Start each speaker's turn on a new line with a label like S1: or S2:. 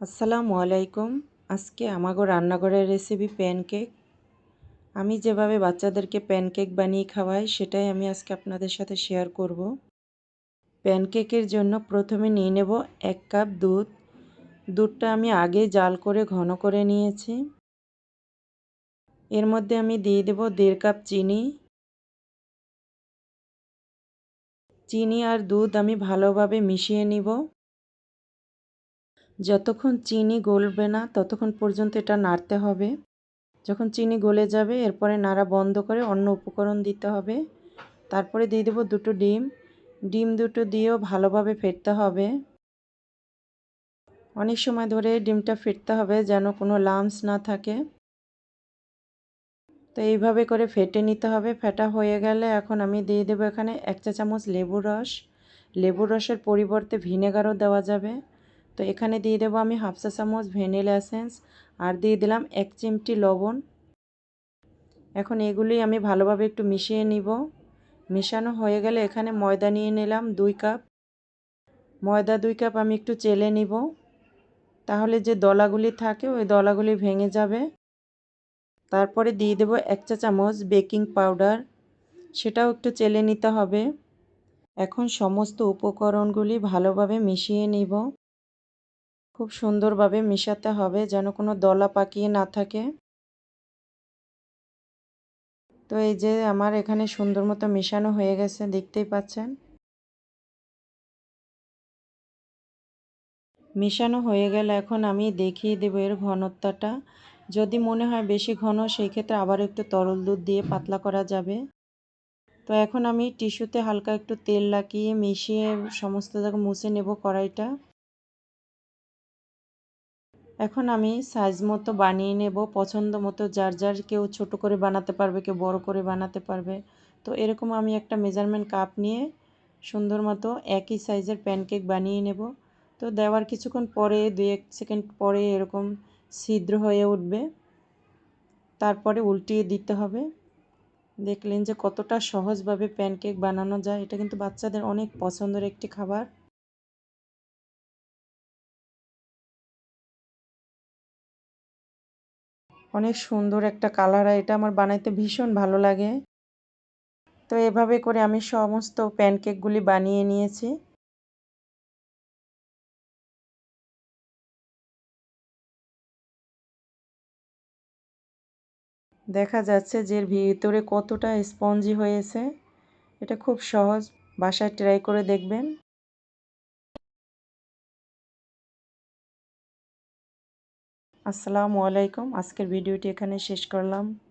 S1: আসসালামু আলাইকুম। আজকে আমাগো রান্নাঘরের রেসিপি প্যানকেক আমি যেভাবে বাচ্চাদেরকে প্যানকেক বানিয়ে খাওয়াই, সেটাই আমি আজকে আপনাদের সাথে শেয়ার করব। প্যানকেকের জন্য প্রথমে নিয়ে নেব এক কাপ দুধ। দুধটা আমি আগে জাল করে ঘন করে নিয়েছি। এর মধ্যে আমি দিয়ে দেব দেড় কাপ চিনি। চিনি আর দুধ আমি ভালোভাবে মিশিয়ে নিব। যতক্ষণ চিনি গলবে না, ততক্ষণ পর্যন্ত এটা নাড়তে হবে। যখন চিনি গলে যাবে, এরপরে নাড়া বন্ধ করে অন্য উপকরণ দিতে হবে। তারপরে দিয়ে দেবো দুটো ডিম। ডিম দুটো দিয়েও ভালোভাবে ফেটতে হবে। অনেক সময় ধরে ডিমটা ফেটতে হবে যেন কোনো লামস না থাকে। তো এইভাবে করে ফেটে নিতে হবে। ফেটা হয়ে গেলে এখন আমি দিয়ে দেবো এখানে এক চা চামচ লেবুর রস। লেবুর রসের পরিবর্তে ভিনেগারও দেওয়া যাবে। তো এখানে দিয়ে দেবো আমি হাফ চা চামচ ভ্যানিলা এসেন্স আর দিয়ে দিলাম এক চিমটি লবণ। এখন এগুলি আমি ভালোভাবে একটু মিশিয়ে নিব। মেশানো হয়ে গেলে এখানে ময়দা নিয়ে নিলাম দুই কাপ। ময়দা দুই কাপ আমি একটু চেলে নিব। তাহলে যে দলাগুলি থাকে ওই দলাগুলি ভেঙে যাবে। তারপরে দিয়ে দেবো এক চা চামচ বেকিং পাউডার। সেটাও একটু চেলে নিতে হবে। এখন সমস্ত উপকরণগুলি ভালোভাবে মিশিয়ে নিব। খুব সুন্দরভাবে মিশাতে হবে যেন কোনো দলা পাকিয়ে না থাকে। তো এই যে আমার এখানে সুন্দর মতো মেশানো হয়ে গেছে, দেখতেই পাচ্ছেন। মেশানো হয়ে গেলে এখন আমি দেখিয়ে দেবো এর ঘনত্বটা। যদি মনে হয় বেশি ঘন, সেই ক্ষেত্রে আবার একটু তরল দুধ দিয়ে পাতলা করা যাবে। তো এখন আমি টিস্যুতে হালকা একটু তেল লাগিয়ে মিশিয়ে সমস্ত জায়গা মুছে নেব কড়াইটা। এখন আমি সাইজ মতো বানিয়ে নেব, পছন্দ মতো যার যার কেউ ছোট করে বানাতে পারবে, কেউ বড় করে বানাতে পারবে। তো এরকম আমি একটা মেজারমেন্ট কাপ নিয়ে সুন্দর মতো একই সাইজের প্যানকেক বানিয়ে নেব। তো দেওয়ার কিছুক্ষণ পরে দুই এক সেকেন্ড পরে এরকম ছিদ্র হয়ে উঠবে। তারপরে উল্টিয়ে দিতে হবে। দেখলেন যে কতটা সহজভাবে প্যানকেক বানানো যায়। এটা কিন্তু বাচ্চাদের অনেক পছন্দের একটি খাবার। অনেক সুন্দর একটা কালার হয় এটা আমার বানাইতে ভীষণ ভালো লাগে। তো এভাবে করে আমি সমস্ত প্যানকেকগুলি বানিয়ে নিয়েছি। দেখা যাচ্ছে যে ভিতরে কতটা স্পঞ্জি হয়েছে। এটা খুব সহজ, বাসায় ট্রাই করে দেখবেন। আসসালামু আলাইকুম। আজকের ভিডিওটি এখানে শেষ করলাম।